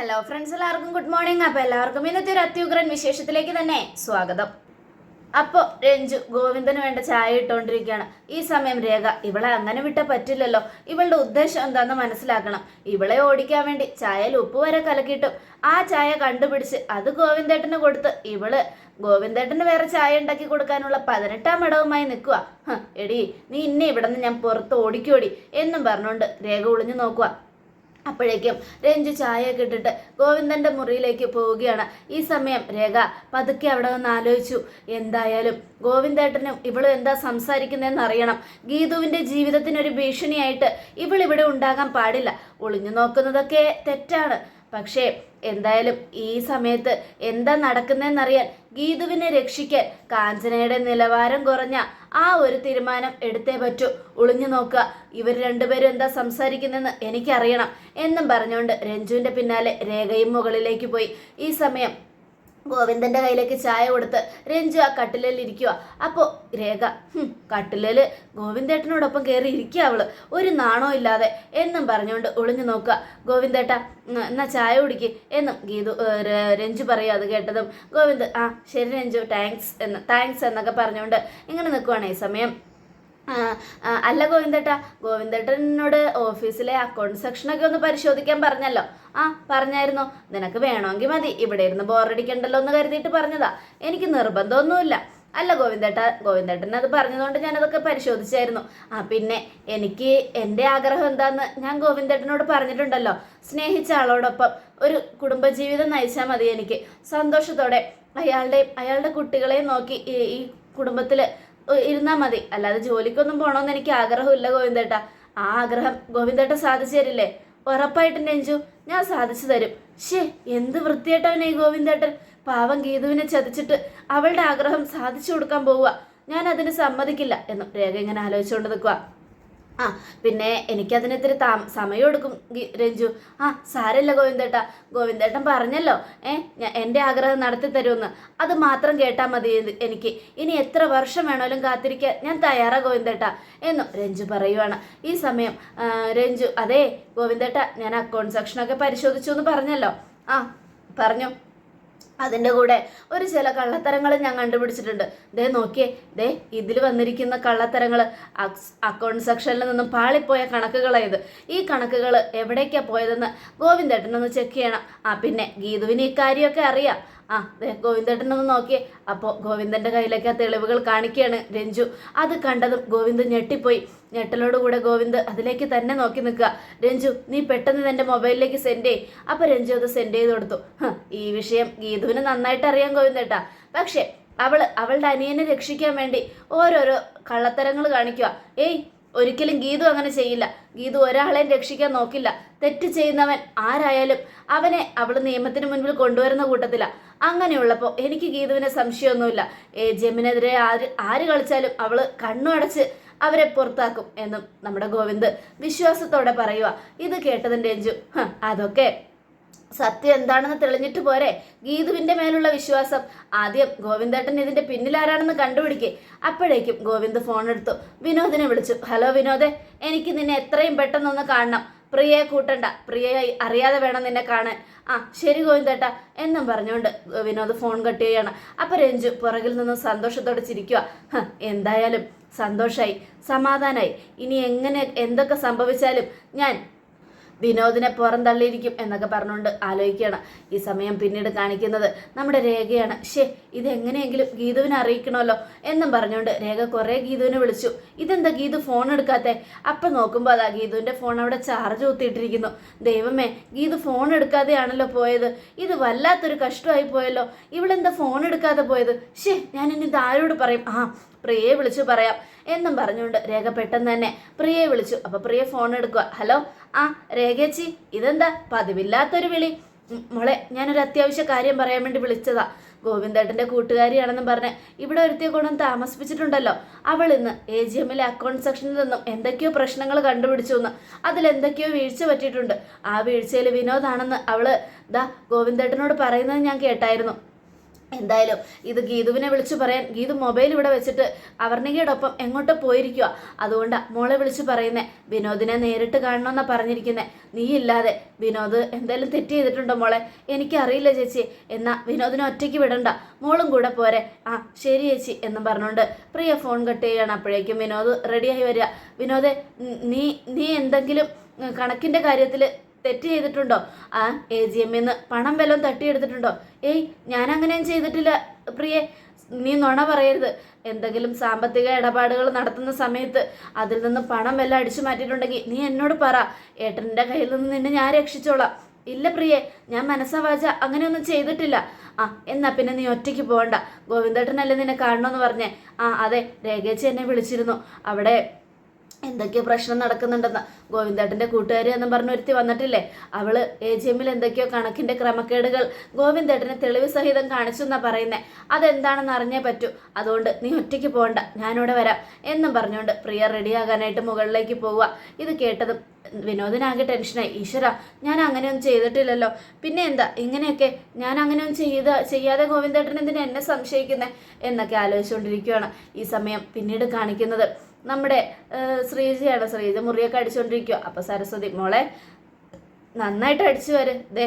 Hello friends എല്ലാവർക്കും good morning അപ്പോൾ എല്ലാവർക്കും ഇന്നത്തെ ഒരു അത്യുഗ്രൻ വിശേഷത്തിലേക്ക് തന്നെ സ്വാഗതം. അപ്പോൾ രഞ്ജു ഗോവിന്ദന് വേണ്ട ചായ ഇട്ടുകൊണ്ടിരിക്കുകയാണ് ഈ സമയം രേഖ ഇവളെ അങ്ങനെ വിട്ട പറ്റില്ലല്ലോ. ഇവളുടെ ഉദ്ദേശം എന്താണെന്ന് മനസ്സിലാക്കണം. ഇവളെ ഓടിക്കാൻ വേണ്ടി ചായയിൽ ഉപ്പ് വരെ കലക്കിയിട്ടും. ആ ചായ കണ്ടുപിടിച്ച് അത് ഗോവിന്ദേട്ടന് കൊടുത്ത് ഇവൾ ഗോവിന്ദേട്ടന് വേറെ ചായ ഉണ്ടാക്കി കൊടുക്കാനുള്ള പതിനെട്ടാം ഇടവുമായി നിൽക്കുക എടി നീ ഇന്നെ ഇവിടെ നിന്ന് ഞാൻ പുറത്ത് ഓടിക്കോടി എന്നും പറഞ്ഞുകൊണ്ട് രേഖ ഒളിഞ്ഞു നോക്കുക അപ്പോഴേക്കും രഞ്ജു ചായയൊക്കെ ഇട്ടിട്ട് ഗോവിന്ദന്റെ മുറിയിലേക്ക് പോവുകയാണ്. ഈ സമയം രേഖ പതുക്കെ അവിടെ വന്ന് ആലോചിച്ചു. എന്തായാലും ഗോവിന്ദേട്ടനും ഇവളും എന്താ സംസാരിക്കുന്നതെന്ന് അറിയണം. ഗീതുവിന്റെ ജീവിതത്തിനൊരു ഭീഷണിയായിട്ട് ഇവൾ ഇവിടെ ഉണ്ടാകാൻ പാടില്ല. ഒളിഞ്ഞു നോക്കുന്നതൊക്കെ തെറ്റാണ്. പക്ഷേ എന്തായാലും ഈ സമയത്ത് എന്താ നടക്കുന്നതെന്നറിയാൻ ഗീതുവിനെ രക്ഷിക്കാൻ കാഞ്ചനയുടെ നിലവാരം കുറഞ്ഞ ആ ഒരു തീരുമാനം എടുത്തേ പറ്റൂ. ഒളിഞ്ഞു നോക്കുക ഇവർ രണ്ടുപേരും എന്താ സംസാരിക്കുന്നതെന്ന് എനിക്കറിയണം. എന്നും പറഞ്ഞുകൊണ്ട് രഞ്ജുവിന്റെ പിന്നാലെ രേഖയും മുകളിലേക്ക് പോയി. ഈ സമയം ഗോവിന്ദന്റെ കയ്യിലേക്ക് ചായ കൊടുത്ത് രഞ്ജു ആ കട്ടിലിൽ ഇരിക്കുക അപ്പോൾ രേഖ കട്ടിലിൽ ഗോവിന്ദേട്ടനോടൊപ്പം കയറി ഇരിക്കുക അവൾ. ഒരു നാണോ ഇല്ലാതെ എന്നും പറഞ്ഞുകൊണ്ട് ഒളിഞ്ഞു നോക്കുക. ഗോവിന്ദേട്ട എന്നാ ചായ കുടിക്ക് എന്നും ഗീതു രഞ്ജു പറയുക അത് കേട്ടതും. ഗോവിന്ദ് ആ ശരി രഞ്ജു താങ്ക്സ് എന്ന് താങ്ക്സ് എന്നൊക്കെ പറഞ്ഞുകൊണ്ട് ഇങ്ങനെ നിൽക്കുവാണ് ഈ സമയം. അല്ല ഗോവിന്ദേട്ട ഗോവിന്ദേട്ടനോട് ഓഫീസിലെ അക്കൗണ്ട് സെക്ഷനൊക്കെ ഒന്ന് പരിശോധിക്കാൻ പറഞ്ഞല്ലോ. ആ പറഞ്ഞായിരുന്നു. നിനക്ക് വേണമെങ്കിൽ മതി ഇവിടെ ഇരുന്ന് ബോറടിക്കണ്ടല്ലോ എന്ന് കരുതിയിട്ട് പറഞ്ഞതാ. എനിക്ക് നിർബന്ധമൊന്നുമില്ല. അല്ല ഗോവിന്ദേട്ട ഗോവിന്ദേട്ടൻ അത് പറഞ്ഞതുകൊണ്ട് ഞാനതൊക്കെ പരിശോധിച്ചായിരുന്നു. ആ പിന്നെ എനിക്ക് എന്റെ ആഗ്രഹം എന്താന്ന് ഞാൻ ഗോവിന്ദേട്ടനോട് പറഞ്ഞിട്ടുണ്ടല്ലോ. സ്നേഹിച്ച ആളോടൊപ്പം ഒരു കുടുംബജീവിതം നയിച്ചാൽ മതി എനിക്ക്. സന്തോഷത്തോടെ അയാളുടെയും അയാളുടെ കുട്ടികളെയും നോക്കി ഈ കുടുംബത്തിൽ ഇരുന്നാൽ മതി. അല്ലാതെ ജോലിക്കൊന്നും പോകണമെന്ന് എനിക്ക് ആഗ്രഹമില്ല ഗോവിന്ദേട്ട. ആ ആഗ്രഹം ഗോവിന്ദേട്ട സാധിച്ചു തരില്ലേ? ഉറപ്പായിട്ട് നെഞ്ചു ഞാൻ സാധിച്ചു തരും. ഷേ എന്ത് വൃത്തിയായിട്ടവനെ ഈ ഗോവിന്ദേട്ടൻ. പാവം ഗീതുവിനെ ചതിച്ചിട്ട് അവളുടെ ആഗ്രഹം സാധിച്ചു കൊടുക്കാൻ പോവുക. ഞാൻ അതിന് സമ്മതിക്കില്ല എന്നും രേഖ ഇങ്ങനെ ആലോചിച്ചുകൊണ്ട് നിൽക്കുക ആ പിന്നെ എനിക്കതിനെതിരെ താ സമയം എടുക്കും രഞ്ജു. ആ സാരല്ല ഗോവിന്ദേട്ട. ഗോവിന്ദേട്ടൻ പറഞ്ഞല്ലോ ഏ എന്റെ ആഗ്രഹം നടത്തി തരുമെന്ന്. അത് മാത്രം കേട്ടാൽ മതി എനിക്ക്. ഇനി എത്ര വർഷം വേണമെങ്കിലും കാത്തിരിക്കാൻ ഞാൻ തയ്യാറാ ഗോവിന്ദേട്ട എന്നും രഞ്ജു പറയുവാണ്. ഈ സമയം രഞ്ജു അതെ ഗോവിന്ദേട്ട ഞാൻ അക്കൗണ്ട് സെക്ഷനൊക്കെ പരിശോധിച്ചു എന്ന് പറഞ്ഞല്ലോ. ആ പറഞ്ഞു. അതിന്റെ കൂടെ ഒരു ചില കള്ളത്തരങ്ങൾ ഞാൻ കണ്ടുപിടിച്ചിട്ടുണ്ട്. ദേ നോക്കിയേ ദേ ഇതിൽ വന്നിരിക്കുന്ന കള്ളത്തരങ്ങൾ അക്കൗണ്ട് സെക്ഷനിൽ നിന്നും പാളിപ്പോയ കണക്കുകളായത് ഈ കണക്കുകൾ എവിടേക്കാണ് പോയതെന്ന് ഗോവിന്ദേട്ടനൊന്ന് ചെക്ക് ചെയ്യണം. ആ പിന്നെ ഗീതുവിന് ഈ കാര്യമൊക്കെ അറിയാം. ആ ഗോവിന്ദേട്ടനൊന്ന് നോക്കിയേ. അപ്പോൾ ഗോവിന്ദന്റെ കയ്യിലേക്ക് ആ തെളിവുകൾ കാണിക്കുകയാണ് രഞ്ജു. അത് കണ്ടതും ഗോവിന്ദ് ഞെട്ടിപ്പോയി. ഞെട്ടലോടുകൂടെ ഗോവിന്ദ് അതിലേക്ക് തന്നെ നോക്കി നിൽക്കുക. രഞ്ജു നീ പെട്ടെന്ന് തന്റെ മൊബൈലിലേക്ക് സെൻഡ് ചെയ് അപ്പോൾ രഞ്ജു അത് സെൻഡ് ചെയ്ത് കൊടുത്തു. ഈ വിഷയം ഗീതുവിന് നന്നായിട്ട് അറിയാം ഗോവിന്ദേട്ടാ. പക്ഷേ അവൾ അവളുടെ അനിയനെ രക്ഷിക്കാൻ വേണ്ടി ഓരോരോ കള്ളത്തരങ്ങൾ കാണിക്കുക. ഏയ് ഒരിക്കലും ഗീതു അങ്ങനെ ചെയ്യില്ല. ഗീതു ഒരാളെയും രക്ഷിക്കാൻ നോക്കില്ല. തെറ്റ് ചെയ്യുന്നവൻ ആരായാലും അവനെ അവൾ നിയമത്തിന് മുൻപിൽ കൊണ്ടുവരുന്ന കൂട്ടത്തില. അങ്ങനെയുള്ളപ്പോൾ എനിക്ക് ഗീതുവിനെ സംശയമൊന്നുമില്ല. എ ജി എമ്മിനെതിരെ ആര് ആര് കളിച്ചാലും അവൾ കണ്ണു അടച്ച് അവരെ പുറത്താക്കും എന്നും നമ്മുടെ ഗോവിന്ദ് വിശ്വാസത്തോടെ പറയുക ഇത് കേട്ടതിന്റെ എഞ്ചു. അതൊക്കെ. സത്യം എന്താണെന്ന് തെളിഞ്ഞിട്ട് പോരെ. ഗീതുവിന്റെ മേലുള്ള വിശ്വാസം. ആദ്യം ഗോവിന്ദേട്ടൻ ഇതിന്റെ പിന്നിലാരാണെന്ന് കണ്ടുപിടിക്കേ. അപ്പോഴേക്കും ഗോവിന്ദ് ഫോൺ എടുത്തു വിനോദിനെ വിളിച്ചു. ഹലോ വിനോദേ എനിക്ക് നിന്നെ എത്രയും പെട്ടെന്നൊന്ന് കാണണം. പ്രിയയെ കൂട്ടണ്ട. പ്രിയയെ അറിയാതെ വേണം നിന്നെ കാണാൻ. ആ ശരി ഗോവിന്ദേട്ട. എന്നും പറഞ്ഞുകൊണ്ട് വിനോദ് ഫോൺ കട്ട് ചെയ്യാണ് അപ്പൊ രഞ്ജു പുറകിൽ നിന്നും സന്തോഷത്തോടെ ചിരിക്കുക "ഹ്, എന്തായാലും സന്തോഷായി സമാധാനായി. ഇനി എങ്ങനെ എന്തൊക്കെ സംഭവിച്ചാലും ഞാൻ വിനോദിനെ പുറം തള്ളിയിരിക്കും എന്നൊക്കെ പറഞ്ഞുകൊണ്ട് ആലോചിക്കുകയാണ്. ഈ സമയം പിന്നീട് കാണിക്കുന്നത് നമ്മുടെ രേഖയാണ്. ഷേ ഇതെങ്ങനെയെങ്കിലും ഗീതുവിനെ അറിയിക്കണമല്ലോ എന്നും പറഞ്ഞുകൊണ്ട് രേഖ കുറേ ഗീതുവിനെ വിളിച്ചു. ഇതെന്താ ഗീതു ഫോൺ എടുക്കാത്തെ? അപ്പം നോക്കുമ്പോൾ അതാ ഗീതുവിന്റെ ഫോൺ അവിടെ ചാർജ് കുത്തിയിട്ടിരിക്കുന്നു. ദൈവമേ ഗീതു ഫോൺ എടുക്കാതെയാണല്ലോ പോയത്. ഇത് വല്ലാത്തൊരു കഷ്ടമായി പോയല്ലോ. ഇവളെന്താ ഫോൺ എടുക്കാതെ പോയത്? ഷേ ഞാൻ ഇനി ആരോട് പറയും? ആ പ്രിയയെ വിളിച്ചു പറയാം എന്നും പറഞ്ഞുകൊണ്ട് രേഖ പെട്ടെന്ന് തന്നെ പ്രിയയെ വിളിച്ചു. അപ്പോൾ പ്രിയ ഫോൺ എടുക്കുക ഹലോ ആ രേഖേച്ചി ഇതെന്താ? പതിവില്ലാത്തൊരു വിളി. മോളെ ഞാനൊരു അത്യാവശ്യ കാര്യം പറയാൻ വേണ്ടി വിളിച്ചതാ. ഗോവിന്ദേട്ടന്റെ കൂട്ടുകാരിയാണെന്നും പറഞ്ഞ് ഇവിടെ ഒരുത്തിയെ ഗുണം താമസിപ്പിച്ചിട്ടുണ്ടല്ലോ. അവൾ ഇന്ന് എ ജി എമ്മിലെ അക്കൗണ്ട് സെക്ഷനിൽ നിന്നും എന്തൊക്കെയോ പ്രശ്നങ്ങൾ കണ്ടുപിടിച്ചു എന്ന്. അതിലെന്തൊക്കെയോ വീഴ്ച പറ്റിയിട്ടുണ്ട്. ആ വീഴ്ചയിൽ വിനോദാണെന്ന് അവൾ ദാ ഗോവിന്ദേട്ടനോട് പറയുന്നത് ഞാൻ കേട്ടായിരുന്നു. എന്തായാലും ഇത് ഗീതുവിനെ വിളിച്ചു പറയാൻ ഗീതു മൊബൈൽ ഇവിടെ വെച്ചിട്ട് അവർണികയുടെ ഒപ്പം എങ്ങോട്ടോ പോയിരിക്കുക അതുകൊണ്ട് മോളെ വിളിച്ചു പറയുന്നേ വിനോദിനെ നേരിട്ട് കാണണമെന്നാ പറഞ്ഞിരിക്കുന്നേ. നീ ഇല്ലാതെ വിനോദ് എന്തായാലും തെറ്റ് ചെയ്തിട്ടുണ്ടോ മോളെ? എനിക്കറിയില്ല ചേച്ചി. എന്നാ വിനോദിനെ ഒറ്റയ്ക്ക് വിടണ്ട. മോളും കൂടെ പോരെ. ആ ശരി ചേച്ചി എന്നും പറഞ്ഞുകൊണ്ട് പ്രിയ ഫോൺ കട്ട് ചെയ്യുകയാണ് അപ്പോഴേക്കും വിനോദ് റെഡിയായി വരിക. വിനോദെ നീ നീ എന്തെങ്കിലും കണക്കിന്റെ കാര്യത്തിൽ തെറ്റ് ചെയ്തിട്ടുണ്ടോ? ആ എ ജി എമ്മിൽ നിന്ന് പണം വല്ലതും തട്ടിയെടുത്തിട്ടുണ്ടോ? ഏയ് ഞാൻ അങ്ങനെയും ചെയ്തിട്ടില്ല. പ്രിയെ നീ നുണ പറയരുത്. എന്തെങ്കിലും സാമ്പത്തിക ഇടപാടുകൾ നടത്തുന്ന സമയത്ത് അതിൽ നിന്ന് പണം വല്ലതും അടിച്ചു മാറ്റിയിട്ടുണ്ടെങ്കിൽ നീ എന്നോട് പറ. ഏട്ടന്റെ കയ്യിൽ നിന്ന് നിന്നെ ഞാൻ രക്ഷിച്ചോളാം. ഇല്ല പ്രിയെ ഞാൻ മനസ്സവാച. അങ്ങനെയൊന്നും ചെയ്തിട്ടില്ല. ആ എന്നാ പിന്നെ നീ ഒറ്റയ്ക്ക് പോകണ്ട. ഗോവിന്ദേട്ടനല്ലേ നിന്നെ കാണണമെന്ന് പറഞ്ഞേ. ആ അതെ രേഖേച്ചി എന്നെ വിളിച്ചിരുന്നു. അവിടെ എന്തൊക്കെയോ പ്രശ്നം നടക്കുന്നുണ്ടെന്ന്. ഗോവിന്ദേട്ടന്റെ കൂട്ടുകാരി എന്നും പറഞ്ഞ് ഒരുത്തി വന്നിട്ടില്ലേ? അവൾ എ ജി എമ്മിൽ എന്തൊക്കെയോ കണക്കിന്റെ ക്രമക്കേടുകൾ ഗോവിന്ദേട്ടനെ തെളിവ് സഹിതം കാണിച്ചു എന്നാ പറയുന്നേ. അതെന്താണെന്ന് അറിഞ്ഞേ പറ്റൂ. അതുകൊണ്ട് നീ ഒറ്റയ്ക്ക് പോകണ്ട ഞാനിവിടെ വരാം എന്നും പറഞ്ഞുകൊണ്ട് പ്രിയ റെഡിയാകാനായിട്ട് മുകളിലേക്ക് പോവുക. ഇത് കേട്ടതും വിനോദിനാകെ ടെൻഷനായി. ഈശ്വര ഞാൻ അങ്ങനെയൊന്നും ചെയ്തിട്ടില്ലല്ലോ. പിന്നെ എന്താ? ഇങ്ങനെയൊക്കെ ഞാൻ അങ്ങനെയൊന്നും ചെയ്ത ചെയ്യാതെ ഗോവിന്ദേട്ടൻ എന്തിനാ എന്നെ സംശയിക്കുന്നേ? എന്നൊക്കെ ആലോചിച്ചുകൊണ്ടിരിക്കുകയാണ് ഈ സമയം പിന്നീട് കാണിക്കുന്നത്. നമ്മുടെ ശ്രീജയാണ്. ശ്രീജ മുറിയൊക്കെ അടിച്ചുകൊണ്ടിരിക്കുക അപ്പോൾ സരസ്വതി മോളെ നന്നായിട്ട് അടിച്ചു വരെ. ദേ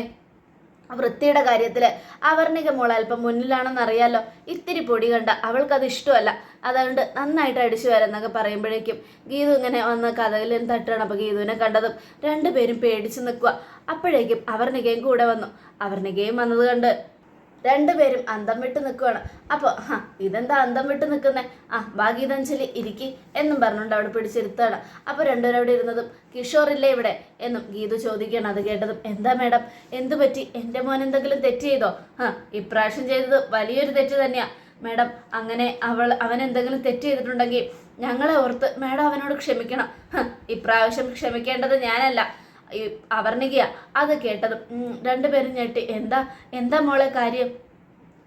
വൃത്തിയുടെ കാര്യത്തിൽ അവർണിക മോൾ അല്പം മുന്നിലാണെന്ന് അറിയാലോ. ഇത്തിരി പൊടി കണ്ട അവൾക്കത് ഇഷ്ടമല്ല. അതുകൊണ്ട് നന്നായിട്ട് അടിച്ചു വരെന്നൊക്കെ പറയുമ്പോഴേക്കും ഗീതു ഇങ്ങനെ വന്ന് കഥകളിൽ തട്ടുകയാണ് അപ്പോൾ ഗീതുവിനെ കണ്ടതും രണ്ടുപേരും പേടിച്ച് നിൽക്കുക അപ്പോഴേക്കും അവർണികയും കൂടെ വന്നു. അവർണികയും വന്നത് കണ്ട് രണ്ടുപേരും അന്തം വിട്ട് നിൽക്കുവാണ് അപ്പോൾ ഹാ ഇതെന്താ അന്തം വിട്ട് നിൽക്കുന്നേ ആ ഭാഗീതാഞ്ജലി ഇരിക്കി എന്നും പറഞ്ഞുകൊണ്ട് അവിടെ പിടിച്ചിരുത്താണ് അപ്പോൾ രണ്ടുപേരും അവിടെ ഇരുന്നതും കിഷോറില്ലേ ഇവിടെ? എന്നും ഗീതു ചോദിക്കുകയാണ് അത് കേട്ടതും. എന്താ മേഡം എന്തു പറ്റി? എന്റെ മോൻ എന്തെങ്കിലും തെറ്റ് ചെയ്തോ? ആ ഇപ്രാവശ്യം ചെയ്തത് വലിയൊരു തെറ്റ് തന്നെയാ. മേഡം അങ്ങനെ അവൾ അവൻ എന്തെങ്കിലും തെറ്റ് ചെയ്തിട്ടുണ്ടെങ്കിൽ ഞങ്ങളെ ഓർത്ത് മേഡം അവനോട് ക്ഷമിക്കണം. ഇപ്രാവശ്യം ക്ഷമിക്കേണ്ടത് ഞാനല്ല. ഈ അവർണികയാ അത് കേട്ടതും രണ്ടുപേരും ഞെട്ടി എന്താ എന്താ മോളെ കാര്യം?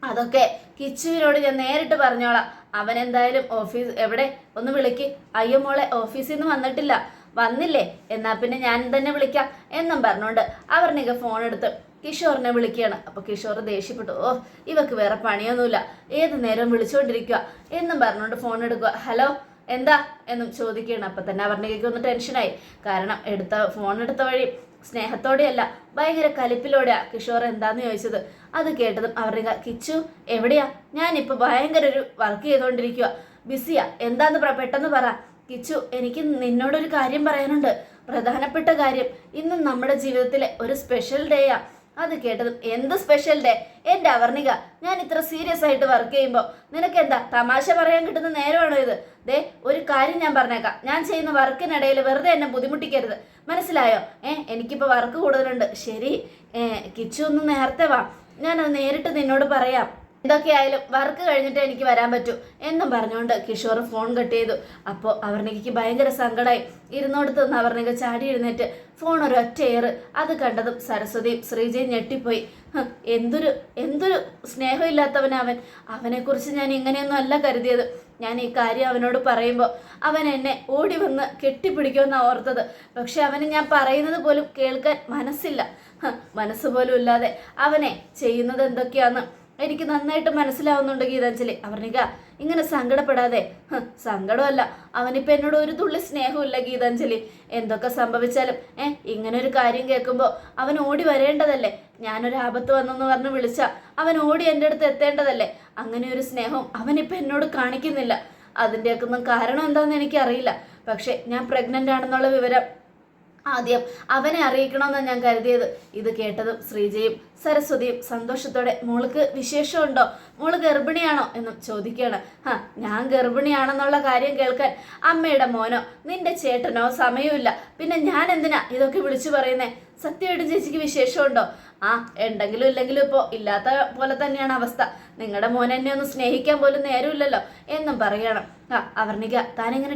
അതൊക്കെ കിച്ചുവിനോട് ഞാൻ നേരിട്ട് പറഞ്ഞോളാം. അവൻ എന്തായാലും ഓഫീസ് എവിടെ? ഒന്ന് വിളിക്ക്. അയ്യോ മോളെ ഓഫീസിൽ നിന്ന് വന്നിട്ടില്ല. വന്നില്ലേ? എന്നാ പിന്നെ ഞാൻ തന്നെ വിളിക്കാം എന്നും പറഞ്ഞുകൊണ്ട് അവർണിക ഫോൺ എടുത്ത് കിഷോറിനെ വിളിക്കുകയാണ്. അപ്പോൾ കിഷോർ ദേഷ്യപ്പെട്ടു. ഓ ഇവക്ക് വേറെ പണിയൊന്നുമില്ല. ഏത് നേരം വിളിച്ചുകൊണ്ടിരിക്കുക എന്നും പറഞ്ഞുകൊണ്ട് ഫോൺ എടുക്കുക. ഹലോ എന്താ എന്നും ചോദിക്കുകയാണ്. അപ്പൊ തന്നെ അവർണികയ്ക്ക് ഒന്ന് ടെൻഷനായി കാരണം എടുത്ത ഫോൺ എടുത്ത വഴി സ്നേഹത്തോടെയല്ല ഭയങ്കര കലിപ്പിലൂടെയാ കിഷോർ എന്താന്ന് ചോദിച്ചത്. അത് കേട്ടതും അവരുടെ കിച്ചു എവിടെയാ? ഞാനിപ്പോ ഭയങ്കര ഒരു വർക്ക് ചെയ്തുകൊണ്ടിരിക്കുക ബിസിയാ എന്താന്ന് പെട്ടെന്ന് പറ. കിച്ചു എനിക്ക് നിന്നോടൊരു കാര്യം പറയാനുണ്ട്. പ്രധാനപ്പെട്ട കാര്യം ഇന്ന് നമ്മുടെ ജീവിതത്തിലെ ഒരു സ്പെഷ്യൽ ഡേയാ അത് കേട്ടതും എന്ത് സ്പെഷ്യൽ ഡേ? എന്റെ അവർണിക ഞാൻ ഇത്ര സീരിയസ് ആയിട്ട് വർക്ക് ചെയ്യുമ്പോൾ നിനക്ക് എന്താ തമാശ പറയാൻ കിട്ടുന്ന നേരമാണോ ഇത്? ദേ ഒരു കാര്യം ഞാൻ പറഞ്ഞേക്കാം. ഞാൻ ചെയ്യുന്ന വർക്കിനിടയിൽ വെറുതെ എന്നെ ബുദ്ധിമുട്ടിക്കരുത്. മനസ്സിലായോ? ഏ എനിക്കിപ്പോൾ വർക്ക് കൂടുതലുണ്ട്. ശരി. കിച്ചു ഒന്ന് നേരത്തെ വാ. ഞാനത് നേരിട്ട് നിന്നോട് പറയാം. എന്തൊക്കെയായാലും വർക്ക് കഴിഞ്ഞിട്ട് എനിക്ക് വരാൻ പറ്റൂ എന്നും പറഞ്ഞുകൊണ്ട് കിഷോർ ഫോൺ കട്ട് ചെയ്തു. അപ്പോൾ അവർണികയ്ക്ക് ഭയങ്കര സങ്കടമായി ഇരുന്നോടത്ത് നിന്ന് അവർണിക ചാടി എഴുന്നേറ്റ് ഫോൺ ഒരു ഒറ്റ ഏറ്. അത് കണ്ടതും സരസ്വതിയും ശ്രീജയും ഞെട്ടിപ്പോയി. എന്തൊരു എന്തൊരു സ്നേഹമില്ലാത്തവനാ അവൻ. അവനെക്കുറിച്ച് ഞാൻ ഇങ്ങനെയൊന്നും അല്ല കരുതിയത്. ഞാൻ ഈ കാര്യം അവനോട് പറയുമ്പോൾ അവൻ എന്നെ ഓടി വന്ന് കെട്ടിപ്പിടിക്കുമെന്നാണ് ഓർത്തത്. പക്ഷെ അവന് ഞാൻ പറയുന്നത് പോലും കേൾക്കാൻ മനസ്സില്ല. മനസ്സ് പോലും ഇല്ലാതെ അവനെ ചെയ്യുന്നത് എന്തൊക്കെയാന്ന് എനിക്ക് നന്നായിട്ട് മനസ്സിലാവുന്നുണ്ട് ഗീതാഞ്ജലി അവർണിക ഇങ്ങനെ സങ്കടപ്പെടാതെ. സങ്കടമല്ല. അവനിപ്പോൾ എന്നോട് ഒരു തുള്ളി സ്നേഹമില്ല ഗീതാഞ്ജലി. എന്തൊക്കെ സംഭവിച്ചാലും ഏ ഇങ്ങനെ ഒരു കാര്യം കേൾക്കുമ്പോൾ അവൻ ഓടി വരേണ്ടതല്ലേ? ഞാനൊരു ആപത്ത് വന്നെന്ന് പറഞ്ഞ് വിളിച്ച അവൻ ഓടി എന്റെ അടുത്ത് എത്തേണ്ടതല്ലേ? അങ്ങനെ ഒരു സ്നേഹവും അവനിപ്പോൾ എന്നോട് കാണിക്കുന്നില്ല. അതിന്റെയൊക്കെ ഒന്നും കാരണം എന്താണെന്ന് എനിക്കറിയില്ല. പക്ഷേ ഞാൻ പ്രഗ്നന്റ് ആണെന്നുള്ള വിവരം ആദ്യം അവനെ അറിയിക്കണമെന്ന് ഞാൻ കരുതിയത്. ഇത് കേട്ടതും ശ്രീജയും സരസ്വതിയും സന്തോഷത്തോടെ മോൾക്ക് വിശേഷമുണ്ടോ? മോൾ ഗർഭിണിയാണോ? എന്നും ചോദിക്കുകയാണ്. ഹാ ഞാൻ ഗർഭിണിയാണെന്നുള്ള കാര്യം കേൾക്കാൻ അമ്മയുടെ മോനോ നിന്റെ ചേട്ടനോ സമയമില്ല. പിന്നെ ഞാൻ എന്തിനാ ഇതൊക്കെ വിളിച്ചു പറയുന്നേ? സത്യമായിട്ടും ചേച്ചിക്ക് വിശേഷമുണ്ടോ? ആ ഉണ്ടെങ്കിലും ഇല്ലെങ്കിലും ഇപ്പോൾ ഇല്ലാത്ത പോലെ തന്നെയാണ് അവസ്ഥ. നിങ്ങളുടെ മോൻ എന്നെ ഒന്ന് സ്നേഹിക്കാൻ പോലും നേരമില്ലല്ലോ. എന്നും പറയണം. ആ അവർണിക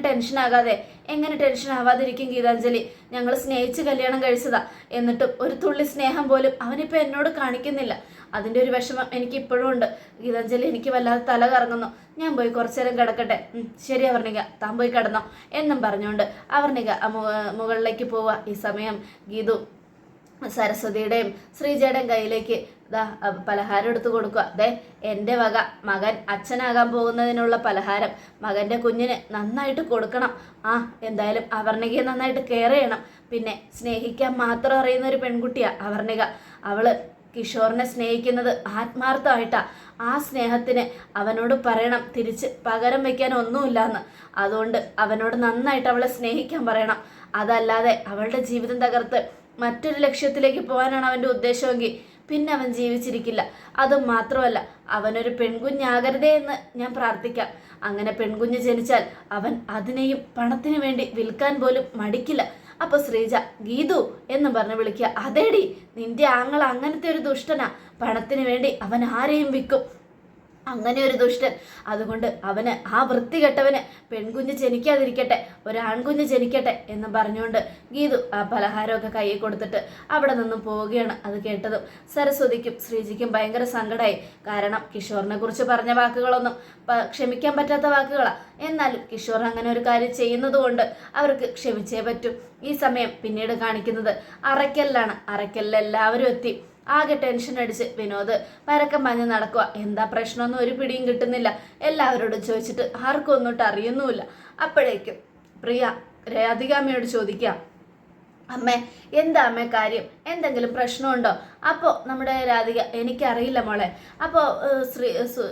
ടെൻഷൻ ആകാതെ എങ്ങനെ ടെൻഷൻ ആവാതിരിക്കും ഗീതാഞ്ജലി? ഞങ്ങൾ സ്നേഹിച്ച് കല്യാണം കഴിച്ചതാ. എന്നിട്ടും ഒരു തുള്ളി സ്നേഹം പോലും അവനിപ്പോൾ എന്നോട് കാണിക്കുന്നില്ല. അതിന്റെ ഒരു വിഷമം എനിക്ക് ഇപ്പോഴും ഉണ്ട്. ഗീതാഞ്ജലി എനിക്ക് വല്ലാതെ തല കറങ്ങുന്നു. ഞാൻ പോയി കുറച്ചു നേരം കിടക്കട്ടെ ശരി അവർണിക താൻ പോയി കിടന്നോ. എന്നും പറഞ്ഞുകൊണ്ട് അവർണിക മുകളിലേക്ക് പോവുക ഈ സമയം ഗീതു സരസ്വതിയുടെയും ശ്രീജയുടെയും കയ്യിലേക്ക് ദാ പലഹാരം എടുത്തു കൊടുക്കുക. അതെ എന്റെ വക മകൻ അച്ഛനാകാൻ പോകുന്നതിനുള്ള പലഹാരം മകന്റെ കുഞ്ഞിന് നന്നായിട്ട് കൊടുക്കണം. ആ എന്തായാലും അവർണികയെ നന്നായിട്ട് കെയർ ചെയ്യണം. പിന്നെ സ്നേഹിക്കാൻ മാത്രം അറിയുന്ന ഒരു പെൺകുട്ടിയാ അവർണിക. അവൾ കിഷോറിനെ സ്നേഹിക്കുന്നത് ആത്മാർത്ഥമായിട്ടാ. ആ സ്നേഹത്തിന് അവനോട് പറയണം. തിരിച്ച് പകരം വെക്കാൻ ഒന്നുമില്ലാന്ന്. അതുകൊണ്ട് അവനോട് നന്നായിട്ട് അവളെ സ്നേഹിക്കാൻ പറയണം. അതല്ലാതെ അവളുടെ ജീവിതം തകർത്ത് മറ്റൊരു ലക്ഷ്യത്തിലേക്ക് പോകാനാണ് അവന്റെ ഉദ്ദേശമെങ്കിൽ പിന്നെ അവൻ ജീവിച്ചിരിക്കില്ല. അത് മാത്രമല്ല അവനൊരു പെൺകുഞ്ഞാകരുതേ എന്ന് ഞാൻ പ്രാർത്ഥിക്കാം. അങ്ങനെ പെൺകുഞ്ഞ് ജനിച്ചാൽ അവൻ അതിനെയും പണത്തിനു വേണ്ടി വിൽക്കാൻ പോലും മടിക്കില്ല. അപ്പൊ ശ്രീജ ഗീതു എന്ന് പറഞ്ഞ് വിളിക്കുക അതേടി നിന്റെ ആങ്ങൾ അങ്ങനത്തെ ഒരു ദുഷ്ടനാ. പണത്തിന് വേണ്ടി അവൻ ആരെയും വിൽക്കും. അങ്ങനെ ഒരു ദുഷ്ടൻ. അതുകൊണ്ട് അവന് ആ വൃത്തി വൃത്തികെട്ടവന് പെൺകുഞ്ഞ് ജനിക്കാതിരിക്കട്ടെ ഒരാൺകുഞ്ഞ് ജനിക്കട്ടെ എന്ന് പറഞ്ഞുകൊണ്ട് ഗീതു ആ പലഹാരമൊക്കെ കയ്യിൽ കൊടുത്തിട്ട് അവിടെ നിന്നും പോവുകയാണ് അത് കേട്ടതും. സരസ്വതിക്കും ശ്രീജിക്കും ഭയങ്കര സങ്കടമായി കാരണം കിഷോറിനെ കുറിച്ച് പറഞ്ഞ വാക്കുകളൊന്നും ക്ഷമിക്കാൻ പറ്റാത്ത വാക്കുകളാണ് എന്നാലും കിഷോർ അങ്ങനെ ഒരു കാര്യം ചെയ്യുന്നതുകൊണ്ട് അവർക്ക് ക്ഷമിച്ചേ പറ്റൂ. ഈ സമയം പിന്നീട് കാണിക്കുന്നത് അറയ്ക്കലിലാണ്. അറയ്ക്കലിൽ എല്ലാവരും എത്തി. ആകെ ടെൻഷൻ അടിച്ച് വിനോദ് പരക്കം മഞ്ഞ് നടക്കുക എന്താ പ്രശ്നമൊന്നും ഒരു പിടിയും കിട്ടുന്നില്ല. എല്ലാവരോടും ചോദിച്ചിട്ട് ആർക്കും ഒന്നിട്ട് അറിയുന്നുമില്ല. അപ്പോഴേക്കും പ്രിയ രാധികാമ്മയോട് ചോദിക്കാം. അമ്മേ എന്താ അമ്മേ കാര്യം? എന്തെങ്കിലും പ്രശ്നമുണ്ടോ? അപ്പോൾ നമ്മുടെ രാധിക എനിക്കറിയില്ല മോളെ. അപ്പോൾ ശ്രീ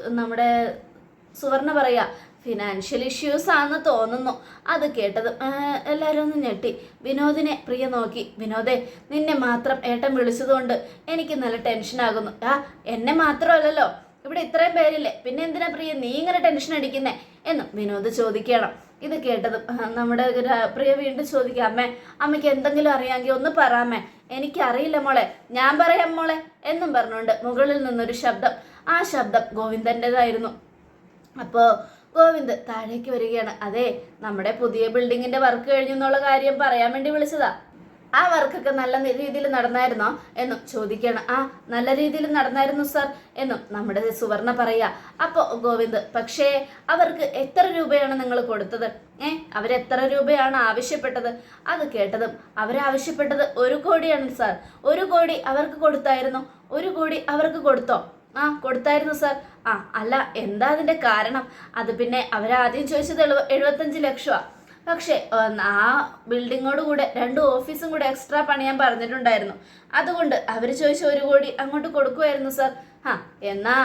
നമ്മുടെ സുവർണ പറയാ ഫിനാൻഷ്യൽ ഇഷ്യൂസ് ആണെന്ന് തോന്നുന്നു. അത് കേട്ടത് എല്ലാവരും ഒന്ന് ഞെട്ടി. വിനോദിനെ പ്രിയ നോക്കി. വിനോദേ നിന്നെ മാത്രം ഏട്ടൻ വിളിച്ചതുകൊണ്ട് എനിക്ക് നല്ല ടെൻഷനാകുന്നു ആ എന്നെ മാത്രമല്ലല്ലോ. ഇവിടെ ഇത്രയും പേരില്ലേ. പിന്നെ എന്തിനാ പ്രിയ നീ ഇങ്ങനെ ടെൻഷൻ അടിക്കുന്നേ? എന്നും വിനോദ് ചോദിക്കണം. ഇത് കേട്ടതും നമ്മുടെ പ്രിയ വീണ്ടും ചോദിക്കാം അമ്മേ അമ്മയ്ക്ക് എന്തെങ്കിലും അറിയാമെങ്കിൽ ഒന്ന് പറയാമേ എനിക്കറിയില്ല മോളെ. ഞാൻ പറയാം മോളെ. എന്നും പറഞ്ഞുകൊണ്ട് മുകളിൽ നിന്നൊരു ശബ്ദം. ആ ശബ്ദം ഗോവിന്ദന്റെതായിരുന്നു അപ്പോൾ ഗോവിന്ദ് താഴേക്ക് വരികയാണ്. അതെ നമ്മുടെ പുതിയ ബിൽഡിങ്ങിന്റെ വർക്ക് കഴിഞ്ഞു എന്നുള്ള കാര്യം പറയാൻ വേണ്ടി വിളിച്ചതാ. ആ വർക്കൊക്കെ നല്ല രീതിയിൽ നടന്നായിരുന്നോ എന്നും ചോദിക്കുകയാണ്. ആ നല്ല രീതിയിൽ നടന്നായിരുന്നു സർ എന്നും നമ്മുടെ സുവർണ പറയാ അപ്പോൾ ഗോവിന്ദ് പക്ഷേ അവർക്ക് എത്ര രൂപയാണ് നിങ്ങൾ കൊടുത്തത്? ഏ അവരെത്ര രൂപയാണ് ആവശ്യപ്പെട്ടത്? അത് കേട്ടതും അവരാവശ്യപ്പെട്ടത് ഒരു കോടിയാണ് സാർ. ഒരു കോടി അവർക്ക് കൊടുത്തായിരുന്നു. ഒരു കോടി അവർക്ക് കൊടുത്തോ? ആ കൊടുത്തായിരുന്നു സർ ആ അല്ല എന്താ അതിന്റെ കാരണം? അത് പിന്നെ അവരാദ്യം ചോദിച്ചത് എഴുപ എഴുപത്തഞ്ച് ലക്ഷമാ പക്ഷേ ആ ബിൽഡിങ്ങോട് കൂടെ രണ്ട് ഓഫീസും കൂടെ എക്സ്ട്രാ പണിയാൻ പറഞ്ഞിട്ടുണ്ടായിരുന്നു. അതുകൊണ്ട് അവർ ചോദിച്ച ഒരു കോടി അങ്ങോട്ട് കൊടുക്കുമായിരുന്നു സർ ആ എന്നാ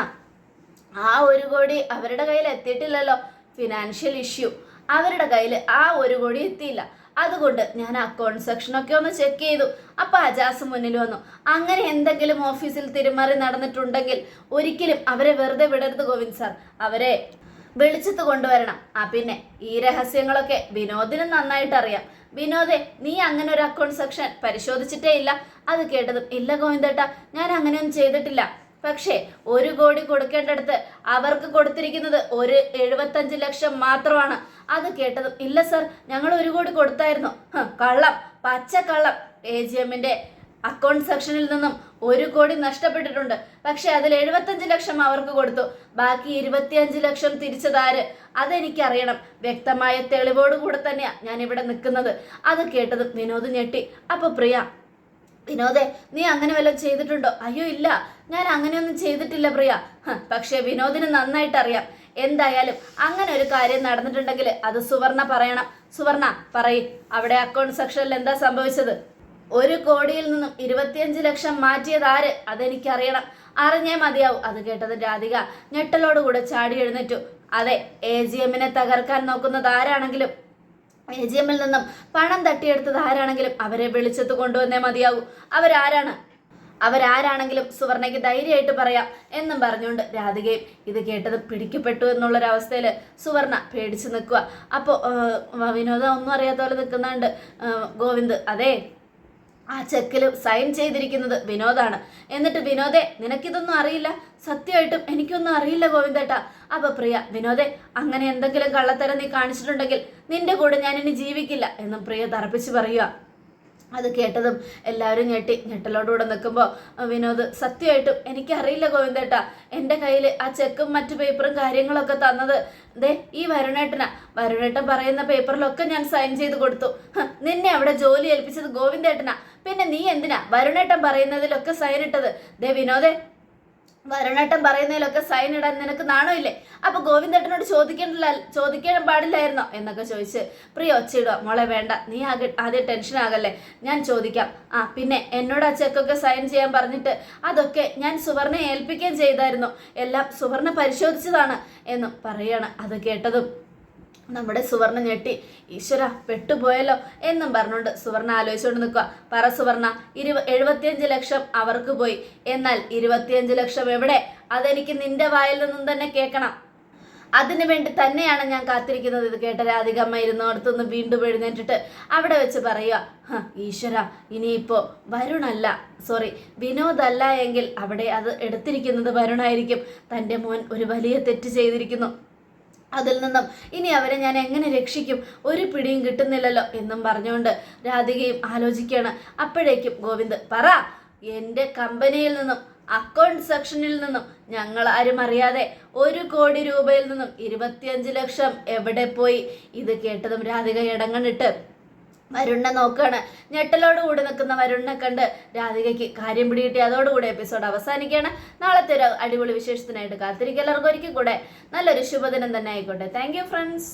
ആ ഒരു കോടി അവരുടെ കയ്യിൽ എത്തിയിട്ടില്ലല്ലോ. ഫിനാൻഷ്യൽ ഇഷ്യൂ അവരുടെ കയ്യിൽ ആ ഒരു കോടി എത്തിയില്ല. അതുകൊണ്ട് ഞാൻ അക്കൗണ്ട് സെക്ഷനൊക്കെ ഒന്ന് ചെക്ക് ചെയ്തു. അപ്പൊ അജാസ് മുന്നിൽ വന്നു. അങ്ങനെ എന്തെങ്കിലും ഓഫീസിൽ തിരുമാറി നടന്നിട്ടുണ്ടെങ്കിൽ ഒരിക്കലും അവരെ വെറുതെ വിടരുത് ഗോവിന്ദ് സാർ. അവരെ വെളിച്ചത്ത് കൊണ്ടുവരണം. ആ പിന്നെ ഈ രഹസ്യങ്ങളൊക്കെ വിനോദിന് നന്നായിട്ട് അറിയാം. വിനോദേ നീ അങ്ങനെ ഒരു അക്കൗണ്ട് സെക്ഷൻ പരിശോധിച്ചിട്ടേ ഇല്ല. അത് കേട്ടതും ഇല്ല ഗോവിന്ദേട്ടാ ഞാൻ അങ്ങനെയൊന്നും ചെയ്തിട്ടില്ല. പക്ഷേ ഒരു കോടി കൊടുക്കേണ്ടടുത്ത് അവർക്ക് കൊടുത്തിരിക്കുന്നത് ഒരു എഴുപത്തഞ്ച് ലക്ഷം മാത്രമാണ്. അത് കേട്ടതും ഇല്ല സർ ഞങ്ങൾ ഒരു കോടി കൊടുത്തായിരുന്നു. കള്ളം. പച്ച കള്ളം. എ ജി എമ്മിന്റെ അക്കൗണ്ട് സെക്ഷനിൽ നിന്നും ഒരു കോടി നഷ്ടപ്പെട്ടിട്ടുണ്ട്. പക്ഷെ അതിൽ എഴുപത്തഞ്ച് ലക്ഷം അവർക്ക് കൊടുത്തു. ബാക്കി ഇരുപത്തിയഞ്ച് ലക്ഷം തിരിച്ചതാര് അതെനിക്കറിയണം. വ്യക്തമായ തെളിവോടുകൂടെ തന്നെയാ ഞാൻ ഇവിടെ നിൽക്കുന്നത്. അത് കേട്ടത് വിനോദ് ഞെട്ടി. അപ്പൊ പ്രിയ വിനോദേ നീ അങ്ങനെ വല്ലതും ചെയ്തിട്ടുണ്ടോ? അയ്യോ ഇല്ല. ഞാൻ അങ്ങനെയൊന്നും ചെയ്തിട്ടില്ല പ്രിയ. പക്ഷെ വിനോദിന് നന്നായിട്ട് അറിയാം എന്തായാലും അങ്ങനെ ഒരു കാര്യം നടന്നിട്ടുണ്ടെങ്കിൽ അത് സുവർണ പറയണം. സുവർണ പറയ്. അവിടെ അക്കൗണ്ട് സെക്ഷനിൽ എന്താ സംഭവിച്ചത്? ഒരു കോടിയിൽ നിന്നും ഇരുപത്തിയഞ്ച് ലക്ഷം മാറ്റിയത് ആര്? അതെനിക്കറിയണം. അറിഞ്ഞേ മതിയാവും. അത് കേട്ടത് രാധിക ഞെട്ടലോടുകൂടെ ചാടി എഴുന്നേറ്റു. അതെ എ ജി എമ്മിനെ തകർക്കാൻ നോക്കുന്നത് ആരാണെങ്കിലും എ ജി എമ്മിൽ നിന്നും പണം തട്ടിയെടുത്തത് ആരാണെങ്കിലും അവരെ വിളിച്ചത് കൊണ്ടുവന്നേ മതിയാകൂ അവരാരാണ്? അവരാരാണെങ്കിലും സുവർണയ്ക്ക് ധൈര്യമായിട്ട് പറയാം എന്നും പറഞ്ഞുകൊണ്ട് രാധികയും ഇത് കേട്ടത് പിടിക്കപ്പെട്ടു എന്നുള്ളൊരവസ്ഥയിൽ സുവർണ പേടിച്ചു നിൽക്കുക അപ്പോൾ വിനോദം ഒന്നും അറിയാത്ത പോലെ നിൽക്കുന്നുണ്ട് ഗോവിന്ദ്. അതെ ആ ചെക്കിൽ സൈൻ ചെയ്തിരിക്കുന്നത് വിനോദാണ്. എന്നിട്ട് വിനോദെ നിനക്കിതൊന്നും അറിയില്ല? സത്യമായിട്ടും എനിക്കൊന്നും അറിയില്ല ഗോവിന്ദേട്ടാ. അപ്പൊ പ്രിയ വിനോദെ അങ്ങനെ എന്തെങ്കിലും കള്ളത്തരം നീ കാണിച്ചിട്ടുണ്ടെങ്കിൽ നിന്റെ കൂടെ ഞാൻ ഇനി ജീവിക്കില്ല എന്നും പ്രിയ തറപ്പിച്ച് പറയുക അത് കേട്ടതും എല്ലാവരും ഞെട്ടി. ഞെട്ടലോടുകൂടെ നിൽക്കുമ്പോൾ വിനോദ് സത്യമായിട്ടും എനിക്കറിയില്ല ഗോവിന്ദേട്ടാ എന്റെ കയ്യിൽ ആ ചെക്കും മറ്റു പേപ്പറും കാര്യങ്ങളൊക്കെ തന്നത്. ദേ ഈ വരുണേട്ടനാ. വരുണേട്ടൻ പറയുന്ന പേപ്പറിലൊക്കെ ഞാൻ സൈൻ ചെയ്ത് കൊടുത്തു. നിന്നെ അവിടെ ജോലി ഏൽപ്പിച്ചത് ഗോവിന്ദേട്ടനാ. പിന്നെ നീ എന്തിനാ വരുണേട്ടൻ പറയുന്നതിലൊക്കെ സൈൻ ഇട്ടത്? ദേ വിനോദേ വരണേട്ടൻ പറയുന്നതിലൊക്കെ സൈൻ ഇടാൻ നിനക്ക് നാണമില്ലേ? അപ്പൊ ഗോവിന്ദേട്ടനോട് ചോദിക്കണ്ടല്ല ചോദിക്കാൻ പാടില്ലായിരുന്നോ? എന്നൊക്കെ ചോദിച്ച് പ്രിയ ഒച്ചയിടുക. മോളെ വേണ്ട. നീ ആകെ ആദ്യം ടെൻഷൻ ആകല്ലേ? ഞാൻ ചോദിക്കാം. ആ പിന്നെ എന്നോട് ആ ചെക്കൊക്കെ സൈൻ ചെയ്യാൻ പറഞ്ഞിട്ട് അതൊക്കെ ഞാൻ സുവർണ ഏൽപ്പിക്കുകയും ചെയ്തായിരുന്നു. എല്ലാം സുവർണ പരിശോധിച്ചതാണ് എന്നും പറയാണ് അത് കേട്ടതും. നമ്മുടെ സുവർണ ഞെട്ടി ഈശ്വര പെട്ടുപോയല്ലോ എന്നും പറഞ്ഞുകൊണ്ട് സുവർണ ആലോചിച്ചുകൊണ്ട് നിൽക്കുക. പറ സുവർണ ഇരുപ എഴുപത്തിയഞ്ച് ലക്ഷം അവർക്ക് പോയി. എന്നാൽ ഇരുപത്തിയഞ്ച് ലക്ഷം എവിടെ? അതെനിക്ക് നിന്റെ വായിൽ നിന്നും തന്നെ കേൾക്കണം. അതിനു വേണ്ടി തന്നെയാണ് ഞാൻ കാത്തിരിക്കുന്നത് ഇത് കേട്ട രാധികമ്മ ഇരുന്നോടത്തുനിന്ന് വീണ്ടും എഴുന്നേറ്റിട്ട് അവിടെ വെച്ച് പറയുക "ഹ, ഈശ്വര ഇനിയിപ്പോ വരുണല്ല. സോറി വിനോദല്ല എങ്കിൽ അവിടെ അത് എടുത്തിരിക്കുന്നത് വരുണായിരിക്കും. തന്റെ മോൻ ഒരു വലിയ തെറ്റ് ചെയ്തിരിക്കുന്നു. അതിൽ നിന്നും ഇനി അവരെ ഞാൻ എങ്ങനെ രക്ഷിക്കും? ഒരു പിടിയും കിട്ടുന്നില്ലല്ലോ എന്നും പറഞ്ഞുകൊണ്ട് രാധികയും ആലോചിക്കുകയാണ്. അപ്പോഴേക്കും ഗോവിന്ദ് പറ എന്റെ കമ്പനിയിൽ നിന്നും അക്കൗണ്ട് സെക്ഷനിൽ നിന്നും ഞങ്ങൾ ആരും അറിയാതെ ഒരു കോടി രൂപയിൽ നിന്നും ഇരുപത്തിയഞ്ച് ലക്ഷം എവിടെ പോയി? ഇത് കേട്ടതും രാധിക ഇടങ്ങണിട്ട് വരുണ്ണ നോക്കുകയാണ് ഞെട്ടലോട് കൂടി നിൽക്കുന്ന വരുണ്ണെ കണ്ട് രാധികയ്ക്ക് കാര്യം പിടികിട്ടി. അതോടുകൂടി എപ്പിസോഡ് അവസാനിക്കുകയാണ്. നാളത്തെ ഒരു അടിപൊളി വിശേഷത്തിനായിട്ട് കാത്തിരിക്കുക. എല്ലാവർക്കും ഒരിക്കൽ കൂടെ നല്ലൊരു ശുഭദിനം തന്നെ ആയിക്കോട്ടെ. Thank friends